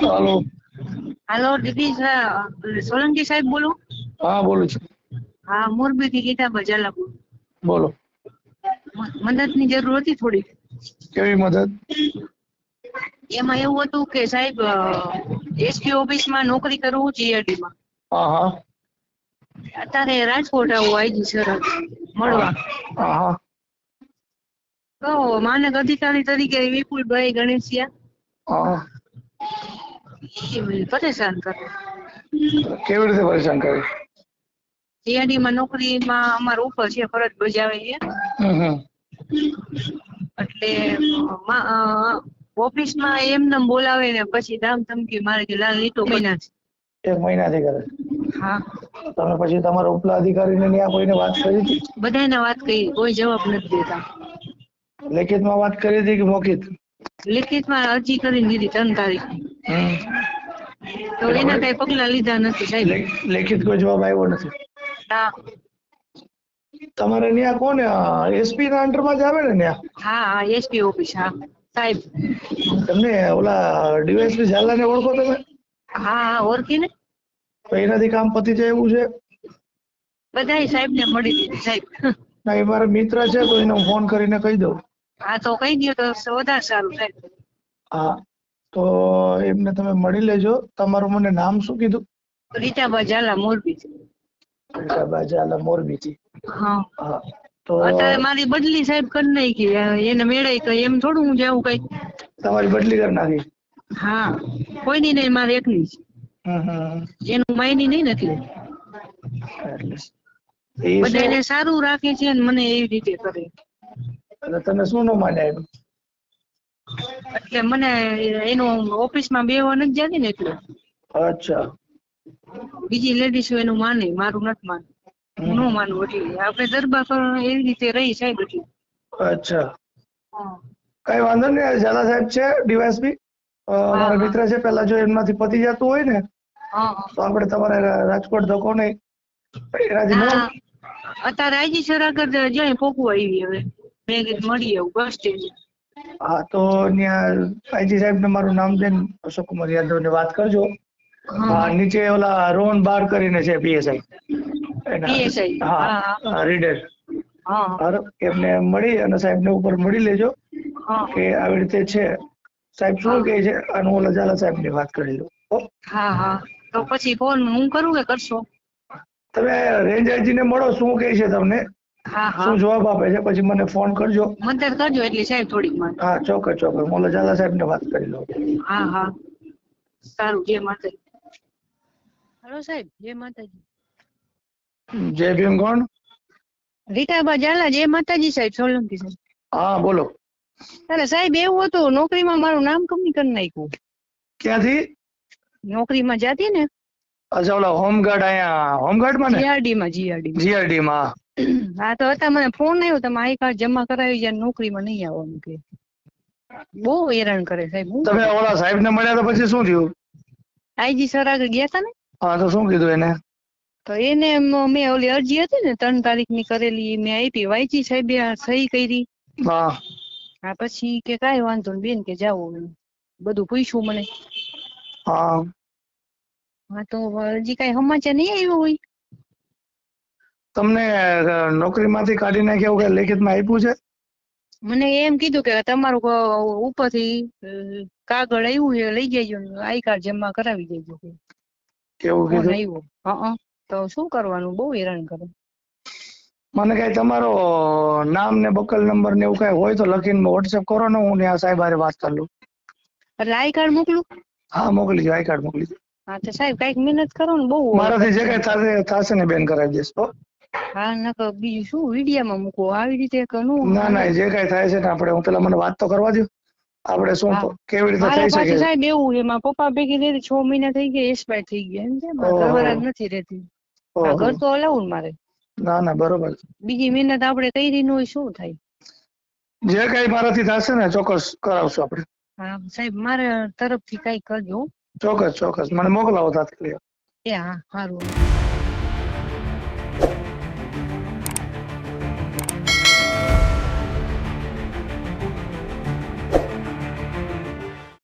હાલો. હાલો દીદી સોલંકી સાહેબ બોલો. હા બોલું છું. હા મોરબી થી ગીતા બજાલા બોલું. બોલો. મદદની જરૂર હતી થોડી? કેવી મદદ? એમાં એવું હતું કે સાહેબ એસપી ઓફિસમાં નોકરી કરું જીઆરડી માં હા હા. અત્યારે રાજકોટ આવું આઈજી સર. મળવા. હા હા. તો માનક અધિકારી તરીકે વિપુલભાઈ ગણેશિયા. હા. એ પરેશાન કરે? કેવી રીતે પરેશાન કરે? જીઆરડી માં નોકરીમાં અમારો ઉપર છે ફરજ બજાવે છે. એટલે ઓફિસમાં એમને બોલાવે ને પછી ધામ ધમકી મારે કે લાલ લીટો મહિના છે. એક મહિનાથી કરે. હા. તમે પછી તમારા ઉપલા અધિકારીને ત્યાં કોઈને વાત કરી હતી? બધાને વાત કરી કોઈ જવાબ નથી દેતા. લેખિતમાં વાત કરી હતી કે મૌખિત? લેખિતમાં અરજી કરી દીધી ત્રણ તારીખ. તો એના કઈ પગલા લીધા નથી સાહેબ. લેખિત કોઈ જવાબ આવ્યો નથી. હા. તમારે ન્યા કોને એસપી ના અંડરમાં જ આવે ને ન્યા? હા હા એસપી ઓફિસ હા સાહેબ. તમને ઓલા ડીવાયસપી ઝાલાને ઓળખો તમે? હા હા ઓળખી ને તો એનાથી કામ પતી જાય એવું છે? બધાય સાહેબ ને મળી સાહેબ. ના એ મારા મિત્ર છે તો એને ફોન કરીને કહી દઉં. હા તો કહી દો તો વધારે સારું સાહેબ. હા. તો એમને તમે મળી લેજો. તમારું મને નામ શું કીધું? રીતા ઝાલા મોરબી રીતા ઝાલા મોરબી થી હા તો અત્યારે મારી બદલી સાહેબ કરી નાખી. એને મેળાઈ તો એમ થોડું હું જાઉં કઈ. તમારી બદલી કરી નાખી? હા કોઈની નહીં મારે એકલી જ. એનું માયની નહીં નથી એટલે બધાને સારું રાખે છે ને મને એવી રીતે કરે. એટલે તમે શું નો માન્યા એટલે મને એનું ઓફિસમાં બેહવા નથી જતી ને એટલે. અચ્છા. બીજી લેડીઝ એનું માને મારું નથી માને નો માનવું એટલે. આપણે દરબાર પર એવી રીતે રહી સાહેબ એટલે. અચ્છા. કઈ વાંધો નહીં ઝાલા સાહેબ છે ડીવાયસપી. મારા મિત્ર છે પેલા જો એમનાથી પતી જતું હોય ને તો આપણે તમારે રાજકોટ ધક્કો નહીં. એનાથી અત્યારે આઈજી સર આગળ જ્યાં પોકવું આવી હવે. મેં કીધું મળી આવું બસ સ્ટેન્ડ. હા તો ત્યાં આઈજી સાહેબ ને મારું નામ દઈને અશોક કુમાર યાદવ ને વાત કરજો. નીચે ઓલા રોહન બાર કરીને છે પીએસઆઈ. હા, રીડર. એમને મળી અને સાહેબ ને ઉપર મળી લેજો કે આવી રીતે છે. સાહેબ શું કહે છે? અને ઓલા ઝાલા સાહેબની વાત કરી લો. હા. હા તો પછી ફોન હું કરું કે કરશો? તમે રેન્જ આઈજી ને મળો શું કહે છે તમને? શું જવાબ આપે છે? પછી મને ફોન કરજો. મદદ કરજો એટલે સાહેબ થોડીકમાં હા ચોક્કસ ચોક્કસ. મોલા ઝાલા સાહેબ ને વાત કરી લો હા હા. સારું જય માતાજી. હેલો સાહેબ જય માતાજી. જય ભીમ કોણ? રીટાબા ઝાલા જય માતાજી સાહેબ સોલંકી સાહેબ. હા બોલો. અરે સાહેબ એવું હતું નોકરીમાં મારું નામ કમી કરી નાખ્યું. ક્યાંથી? નોકરીમાં જાતી ને? અચ્છા ઓલા હોમગાર્ડ અહીંયા હોમગાર્ડમાં ને? જીઆરડી માં જીઆરડી જીઆરડી માં હા તો હતા મને ફોન આવ્યો તમે આઈ કાર્ડ જમા કરાવી જાય નોકરીમાં નહીં આવવાનું કે. બહુ હેરાન કરે સાહેબ તમે ઓલા સાહેબ ને મળ્યા તો પછી શું થયું? આઈજી સર આગળ ગયા હતા ને? હા તો શું કીધું એને? તો એને મેં ઓલી અરજી હતી ને ત્રણ તારીખની કરેલી મેં આપી વાંચી સાહેબે સહી કરી. હા. હા પછી કે કઈ વાંધો નહીં બેન કે જાઓ બધું પૂછ્યું મને. હા. હા તો હજી કાઈ સમાચાર નહીં આવ્યો હોય? તમને નોકરીમાંથી કાઢી નાખ્યા એવું કઈ લેખિતમાં આપ્યું છે? મને એમ કીધું કે તમારું ઉપરથી કાગળ આવ્યું છે લઈ જજો આઈ કાર્ડ જમા કરાવી દેજો. કેવું કીધું? આવ્યો હા તો શું કરવાનું? બહુ હેરાન કરે. મને કઈ તમારો નામ ને બકલ નંબર ને એવું કઈ હોય તો લખીને વોટ્સએપ કરો ને હું ત્યાં સાહેબ હારે વાત કરી લઉં. એટલે આઈ કાર્ડ મોકલું? હા મોકલી દો આઈ કાર્ડ મોકલી દો હા તો સાહેબ કંઈક મહેનત કરો ને બહુ મારાથી જે કઈ થશે થશે ને બેન કરાવી દઈશ હો. નકર બીજું શું વિડિયામાં મૂકો? આવી રીતે કનું ના ના જે કઈ થાય છે ને આપણે હું પેલા મને વાત તો કરવા દો આપણે શું કેવી રીતે થઈ શકે? સાહેબ એવું છે મારા પપ્પા ભેગી છ મહિના થઈ ગયા એક્સપાયર થઈ ગયા એમ છે મારા જ નથી રહેતી. ઘર તો હલાવું ને મારે. ના ના બરોબર. બીજી મહેનત આપણે કરી ન હોય શું થાય? જે કઈ મારાથી થશે ને ચોક્કસ કરાવશું આપણે. હા સાહેબ મારા તરફથી કઈ કરજો. ચોક્કસ ચોક્કસ. મને મોકલાવો તાત્કાલિક. એ હા સારું